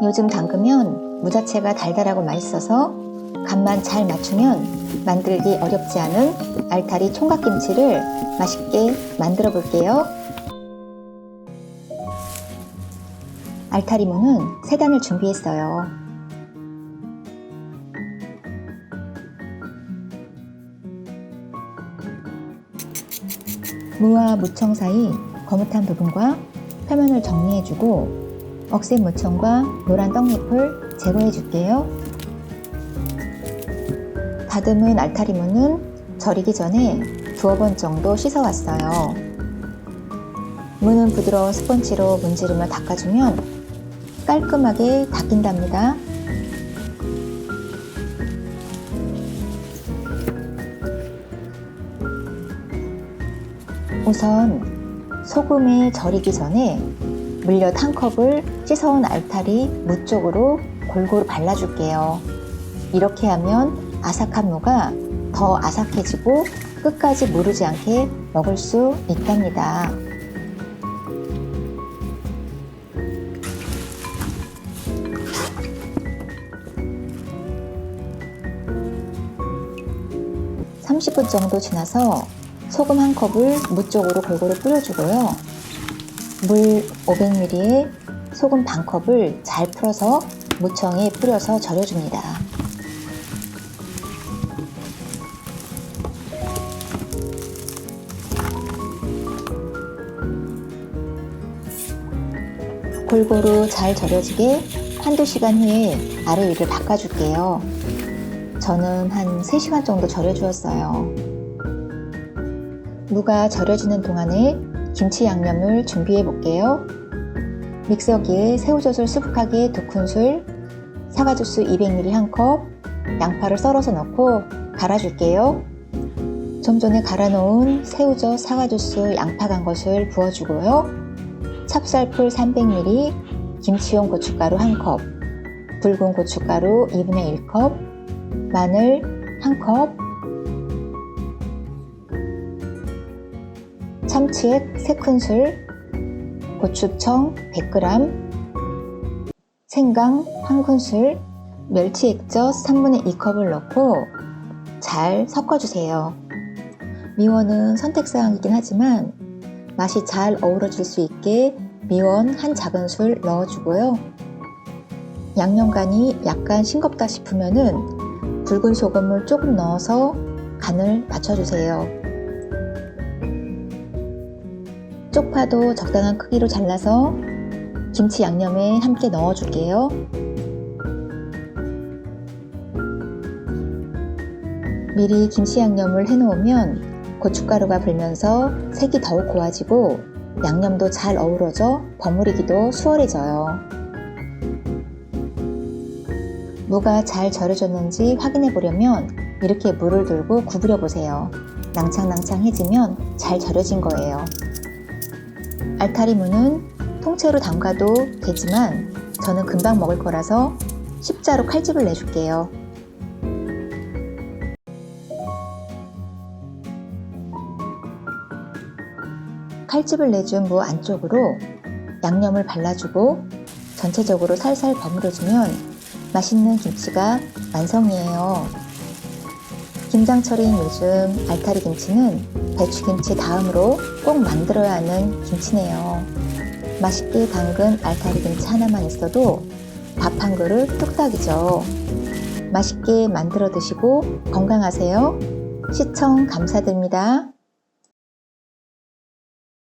요즘 담그면 무자체가 달달하고 맛있어서 간만 잘 맞추면 만들기 어렵지 않은 알타리 총각김치를 맛있게 만들어 볼게요. 알타리무는 세 단을 준비했어요. 무와 무청 사이 거뭇한 부분과 표면을 정리해주고 억센 무청과 노란 떡잎을 제거해 줄게요. 다듬은 알타리무는 절이기 전에 두어 번 정도 씻어왔어요. 무는 부드러운 스펀지로 문지름을 닦아주면 깔끔하게 닦인답니다. 우선 소금에 절이기 전에 물엿 한 컵을 씻어온 알타리 무 쪽으로 골고루 발라줄게요. 이렇게 하면 아삭한 무가 더 아삭해지고 끝까지 무르지 않게 먹을 수 있답니다. 삼십 분 정도 지나서 소금 한 컵을 무 쪽으로 골고루 뿌려주고요. 물 500ml에 소금 반 컵을 잘 풀어서 무청에 뿌려서 절여줍니다. 골고루 잘 절여지게 한두 시간 후에 아래 위를 바꿔줄게요. 저는 한 3시간 정도 절여주었어요. 무가 절여지는 동안에 김치 양념을 준비해 볼게요. 믹서기에 새우젓을 수북하게 2큰술, 사과주스 200ml 1컵, 양파를 썰어서 넣고 갈아줄게요. 좀 전에 갈아 놓은 새우젓, 사과주스, 양파 간 것을 부어주고요. 찹쌀풀 300ml, 김치용 고춧가루 1컵, 붉은 고춧가루 2분의 1컵, 마늘 1컵, 참치액 3큰술, 고추청 100g, 생강 1큰술, 멸치 액젓 3분의 2컵을 넣고 잘 섞어주세요. 미원은 선택사항이긴 하지만 맛이 잘 어우러질 수 있게 미원 한 작은술 넣어주고요. 양념간이 약간 싱겁다 싶으면은 붉은 소금을 조금 넣어서 간을 맞춰주세요. 쪽파도 적당한 크기로 잘라서 김치 양념에 함께 넣어줄게요. 미리 김치 양념을 해놓으면 고춧가루가 불면서 색이 더욱 고와지고 양념도 잘 어우러져 버무리기도 수월해져요. 무가 잘 절여졌는지 확인해 보려면 이렇게 물을 들고 구부려 보세요. 낭창낭창해지면 잘 절여진 거예요. 알타리 무는 통째로 담가도 되지만 저는 금방 먹을 거라서 십자로 칼집을 내줄게요. 칼집을 내준 무 안쪽으로 양념을 발라주고 전체적으로 살살 버무려주면 맛있는 김치가 완성이에요. 김장철인 요즘 알타리 김치는 배추김치 다음으로 꼭 만들어야 하는 김치네요. 맛있게 담근 알타리 김치 하나만 있어도 밥 한 그릇 뚝딱이죠. 맛있게 만들어 드시고 건강하세요. 시청 감사드립니다.